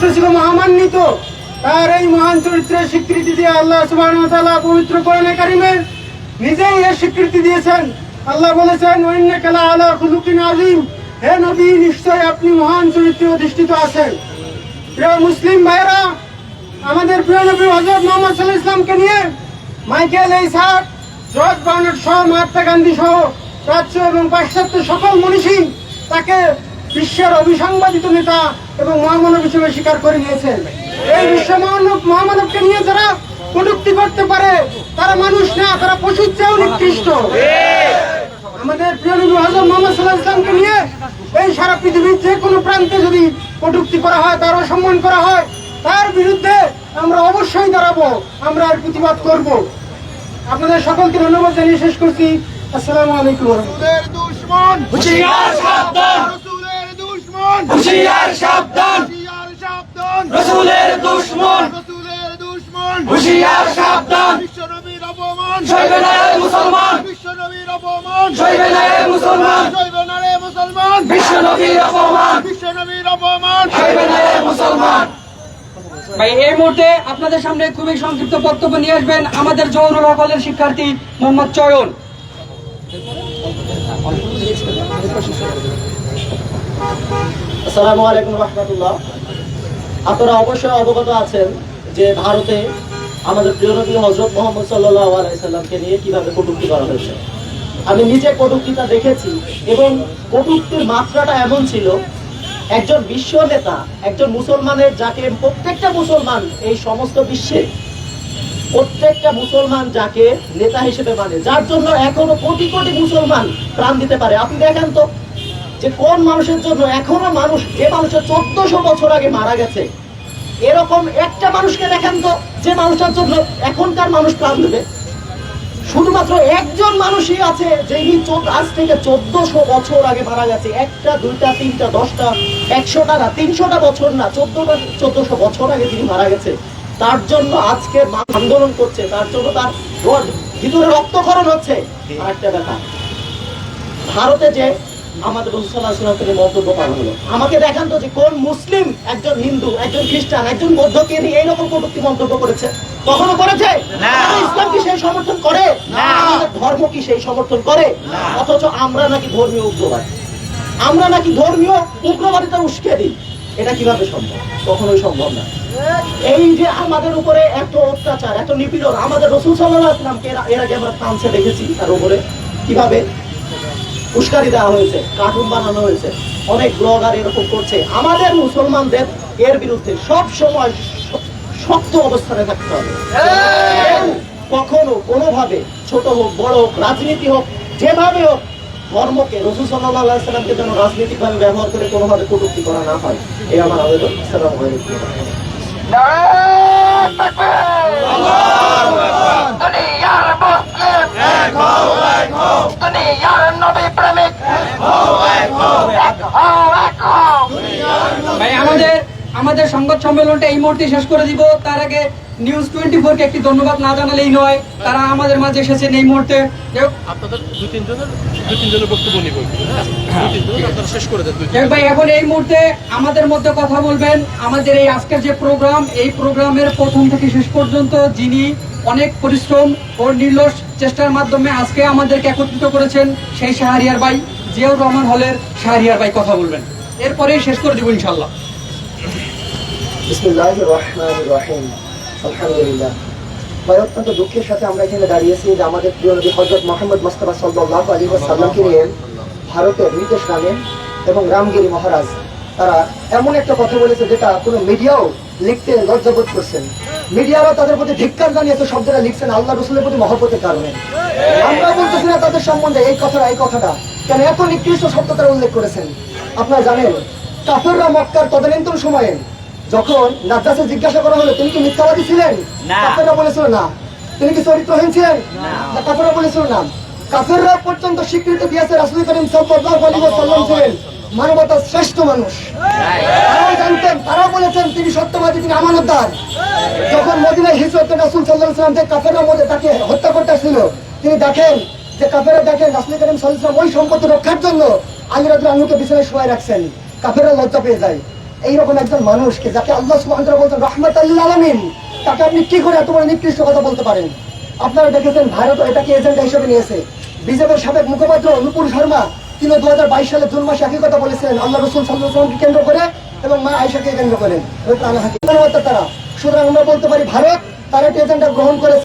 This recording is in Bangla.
চরিত্র ছিল মহামান্বিত। তার এই মহান চরিত্রের স্বীকৃতি দিয়ে আল্লাহ ওয়া পবিত্র কোরআনে কারিমে নিজেই এর স্বীকৃতি দিয়েছেন। আল্লাহ বলেছেন, ওয়াইন্নাকা আলা খুলুকিন আযীম। হে নবী নিশ্চয় আপনি মহান চরিত্রে অধিষ্ঠিত আছেন। প্রিয় মুসলিম ভাইরা আমাদের প্রিয় নবী হজরত মোহাম্মদ সাল্লাহ ইসলামকে নিয়ে মাইকেল এইসার জর্জ বার্নার্ড সহ, মহাত্মা গান্ধী সহ, প্রাচ্য এবং পাশ্চাত্য সকল মনীষী তাকে বিশ্বের অবিসংবাদিত নেতা এবং মহামানব হিসেবে স্বীকার করে নিয়েছেন। এই বিশ্ব মহানব মহামানবকে নিয়ে যারা কটুক্তি করতে পারে, তারা মানুষ না, তারা পশুর চেয়েও নিকৃষ্ট। আমাদের প্রিয় নবী মোহাম্মদ সাল্লাহ ইসলামকে নিয়ে এই সারা পৃথিবীর যে কোনো প্রান্তে যদি কটুক্তি করা হয়, তার অসম্মান করা হয়, তার বিরুদ্ধে আমরা অবশ্যই দাঁড়াবো, আমরা এর প্রতিবাদ করব। আপনাদের সকলকে ধন্যবাদ জানিয়ে শেষ করছি। আসসালামু আলাইকুম ওয়া রাহমাতুল্লাহ। রসুলের দুশ্মন হুশিয়ার সাবধান হুশিয়ার সাবধান। হুশিয়ার সাবধান। রসুলের দুশ্মন। রসুলের দুশ্মন। হুশিয়ার সাবধান। বিশ্বনবীর অপমান। সইবে না মুসলমান। বিশ্বনবীর অপমান। সইবে না মুসলমান। সইবে না মুসলমান। বিশ্ব অপমান। বিশ্বনবীর অপমান। সইবে না মুসলমান। ভাই এই মুহূর্তে আপনাদের সামনে খুবই সংক্ষিপ্ত বক্তব্য নিয়ে আসবেন আমাদের জৌনুল হকলের শিক্ষার্থী মোহাম্মদ চয়ন। আসসালামু আলাইকুম রহমতুল্লাহ। আপনারা অবশ্যই অবগত আছেন যে ভারতে আমাদের প্রিয় নবী হজরত মোহাম্মদ সাল্লাহ আলাইসাল্লামকে নিয়ে কীভাবে কটুক্তি করা হয়েছে। আমি নিজে কটুক্তিটা দেখেছি এবং কটুক্তির মাত্রাটা এমন ছিল, একজন বিশ্ব নেতা, একজন মুসলমানের যাকে প্রত্যেকটা মুসলমান এই সমস্ত বিশ্বে, প্রত্যেকটা মুসলমান যাকে নেতা হিসেবে মানে যার জন্য এখনও কোটি কোটি মুসলমান প্রাণ দিতে পারে। আপনি দেখেন তো যে কোন মানুষের জন্য এখনও মানুষ যে মানুষের চোদ্দশো বছর আগে মারা গেছে? এরকম একটা মানুষকে দেখেন তো, যে মানুষটার জন্য এখনকার মানুষ প্রাণ দেবে। শুধুমাত্র একজন মানুষই আছে যিনি আজ থেকে চোদ্দশো বছর আগে মারা গেছে। একটা, দুইটা, তিনটা, দশটা, একশোটা না, তিনশোটা বছর না, চোদ্দটা, চোদ্দশো বছর আগে যিনি মারা গেছে, তার জন্য আজকে আন্দোলন করছে। তার জন্য তার ভিতরে রক্তক্ষরণ হচ্ছে। আর একটা ব্যাপার। ভারতে যে আমাদের মন্তব্য করা হলো। আমাকে দেখান তো যে কোন মুসলিম একজন হিন্দু একজন খ্রিস্টান একজন বৌদ্ধকে নিয়ে এইরকম কটূক্তি মন্তব্য করেছে? কখনো করেছে? ইসলাম কি সেই সমর্থন করে? আমাদের ধর্ম কি সেই সমর্থন করে? অথচ আমরা নাকি ধর্মীয় উগ্রবাদ। আমরা নাকি ধর্মীয় উগ্রবাদিতা উস্কে দিই। এটা কীভাবে সম্ভব? কখনোই সম্ভব না। এই যে আমাদের উপরে এত অত্যাচার এত নিপীড়ন আমাদের রসুল সাল্লাহ আসলামকে এর এর আগে আমরা ফ্রান্সে দেখেছি তার উপরে। কীভাবে? উস্কানি দেওয়া হয়েছে কার্টুন বানানো হয়েছে অনেক ব্লগার এরকম করছে। আমাদের মুসলমানদের এর বিরুদ্ধে সব সময় শক্ত অবস্থানে থাকতে হবে। কখনো কোনোভাবে ছোট হোক বড় হোক রাজনীতি হোক যেভাবে হোক ধর্মকে রসুল সাল্লাহ সাল্লামকে যেন রাজনৈতিকভাবে ব্যবহার করে কোনোভাবে কটূক্তি করা না হয় এই আমার আবেদন। সালাম আলাইকুম। ভাই আমাদের আমাদের সংবাদ সম্মেলনটা এই মুহূর্তে শেষ করে দিব। তার আগে নিউজ টোয়েন্টি ফোর কে একটি ধন্যবাদ না জানালেই নয় তারা আমাদের মাঝে এসেছেন এই মুহূর্তে। হ্যাঁ? ভাই এখন এই মুহূর্তে আমাদের মধ্যে কথা বলবেন আমাদের এই আজকের যে প্রোগ্রাম এই প্রোগ্রামের প্রথম থেকে শেষ পর্যন্ত যিনি অনেক পরিশ্রম ও নির্লস চেষ্টার মাধ্যমে আজকে আমাদেরকে একত্রিত করেছেন সেই শাহরিয়ার ভাই। জিয়াউর রহমান হলের শাহরিয়ার ভাই কথা বলবেন। এরপরেই শেষ করে দিব ইনশাল্লাহ ভাই, অত্যন্ত দুঃখের সাথে আমরা এখানে দাঁড়িয়েছি যে আমাদের প্রিয় নবী হজরত মোহাম্মদ মোস্তফা সাল্লাহ আলী সাল্লামকে নিয়ে ভারতের নীতেশ রানে এবং রামগিরি মহারাজ, তারা এমন একটা কথা বলেছে যেটা কোনো মিডিয়াও লিখতে লজ্জাবোধ করছেন। মিডিয়ারা তাদের প্রতি ধিক্কার জানিয়েছে শব্দটা লিখছেন আল্লাহ রসুলের প্রতি মহব্বতের কারণে। আমরা বলতেছি না তাদের সম্বন্ধে এই কথাটা এই কথাটা। কেন এত নিকৃষ্ট শব্দ তারা উল্লেখ করেছেন? আপনারা জানেন কাফেররা মক্কার তদানীন্তন সময়ে যখন নাজ্জাসে জিজ্ঞাসা করা হলো তিনি কি মিথ্যাবাদী ছিলেন? কাফেররা বলেছিল না। তিনি কি চরিত্রহীন ছিলেন? না। কাফেররা বলেছিল না। কাফেররা পর্যন্ত স্বীকৃতি দিয়েছে রাসূল করিম সাল্লাল্লাহু আলাইহি ওয়াসাল্লাম ছিলেন। মানবতার শ্রেষ্ঠ মানুষ। তারাও জানতেন তারাও বলেছেন তিনি সত্যবাদী তিনি আমানতদার। যখন মদিনায় হিজরত রাসূল সাল্লাল্লাহু আলাইহি ওয়াসাল্লাম মধ্যে তাকে হত্যা করতে ছিল তিনি দেখেন যে কাফেররা দেখেন রাসূল করিম ওয়াসাল্লাম ওই সম্পত্তি রক্ষার জন্য আলী রাদিয়াল্লাহু আনহুকে বিছানায় শোয়াই রাখছেন। কাফেররা লজ্জা পেয়ে যায়। এইরকম একজন মানুষকে যাকে আল্লাহ সুবহানাহু ওয়া তাআলা বলছেন রহমাতাল্লিল আলামিন তাকে আপনি কি করে এত বড় নিকৃষ্ট কথা বলতে পারেন? আপনারা দেখেছেন ভারত এটাকে এজেন্ডা হিসেবে নিয়েছে। বিজেপির সাবেক মুখপাত্র নুপুর শর্মা তিনি দু হাজার বাইশ সালে জুন মাসে একই কথা বলেছিলেন, আল্লাহ রসুল সাল্লাহামকে কেন্দ্র করে এবং মা আয়সাকে কেন্দ্র করে। তারা সুতরাং আমরা বলতে পারি, ভারত তারা একটি গ্রহণ করেছে।